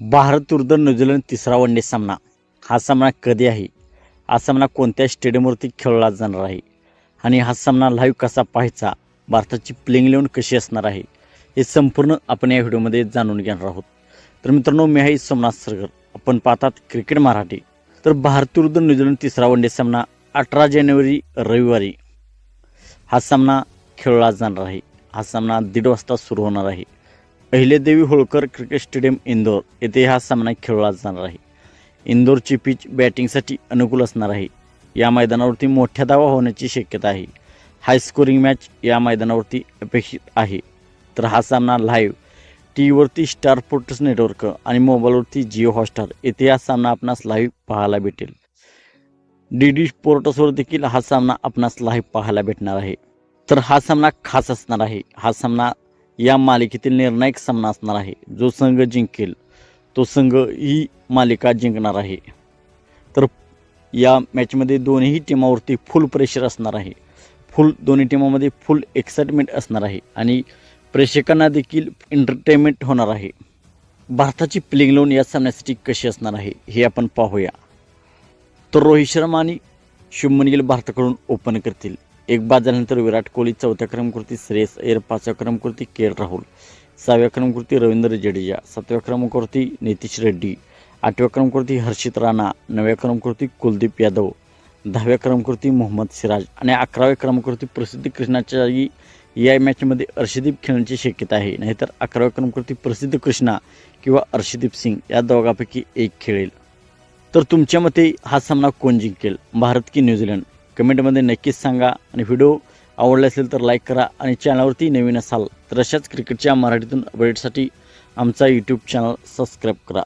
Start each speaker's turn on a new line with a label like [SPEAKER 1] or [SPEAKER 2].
[SPEAKER 1] भारत विरुद्ध न्यूझीलंड तिसरा वनडे सामना. हा सामना कधी आहे? हा सामना कोणत्या स्टेडियमवरती खेळला जाणार आहे? आणि हा सामना लाईव्ह कसा पाहायचा? भारताची प्लेइंग इलेव्हन कशी असणार आहे? हे संपूर्ण आपण या व्हिडिओमध्ये जाणून घेणार आहोत. तर मित्रांनो मी आहे सोमनाथ सरगर. आपण पाहतात क्रिकेट मराठी. तर भारत विरुद्ध न्यूझीलंड तिसरा वनडे सामना अठरा जानेवारी रविवारी. हा सामना खेळला जाणार आहे. हा सामना दीड वाजता सुरू होणार आहे. Ahilyadevi Holkar cricket stadium Indore. येथे हा सामना खेळला जाणार आहे. इंदोरची पिच बॅटिंगसाठी अनुकूल असणार आहे. या मैदानावरती मोठ्या धावा होण्याची शक्यता आहे. हाय स्कोरिंग मॅच या मैदानावरती अपेक्षित आहे. तर हा सामना लाईव्ह टी व्हीवरती स्टार स्पोर्ट्स नेटवर्क आणि मोबाईलवरती जिओ हॉटस्टार येथे हा सामना आपणास लाईव्ह पाहायला भेटेल. डी डी पोर्टसवर देखील हा सामना आपणास लाईव्ह पाहायला भेटणार आहे. तर हा सामना खास असणार आहे. हा सामना या मालिकेतील निर्णायक सामना असणार आहे. जो संघ जिंकेल तो संघ ही मालिका जिंकणार आहे. तर या मॅचमध्ये दोन्ही टीमावरती फुल प्रेशर असणार आहे. फुल दोन्ही टीमामध्ये फुल एक्साइटमेंट असणार आहे आणि प्रेक्षकांना देखील एंटरटेनमेंट होणार आहे. भारताची प्लेइंग लोन या सामन्यासाठी कशी असणार आहे हे आपण पाहूया. तर रोहित शर्मा आणि शुभमन गिल भारताकडून ओपन करतील. एक बाद झाल्यानंतर विराट कोहली चौथ्या क्रमकृती श्रेयस अय्यर पाचव्या क्रमकृती के एल राहुल सहाव्या क्रमकृती रवींद्र जडेजा सातव्या क्रमांकावरती नितीश रेड्डी आठव्या क्रमांकावरती हर्षित राणा नवव्या क्रमांकावरती कुलदीप यादव दहाव्या क्रमांकावरती मोहम्मद सिराज आणि अकराव्या क्रमांकावरती प्रसिद्ध कृष्णाच्या जागी या मॅचमध्ये अर्षदीप खेळण्याची शक्यता आहे. नाहीतर अकराव्या क्रमांकावरती प्रसिद्ध कृष्णा किंवा अर्षदीप सिंग या दोघांपैकी एक खेळेल. तर तुमच्या मते हा सामना कोण जिंकेल? भारत की न्यूझीलंड? कमेंटमध्ये नक्कीच सांगा. आणि व्हिडिओ आवडला असेल तर लाईक करा आणि चॅनलवरती नवीन असाल तर अशाच क्रिकेटच्या मराठीतून अपडेटसाठी आमचा यूट्यूब चॅनल सबस्क्राईब करा.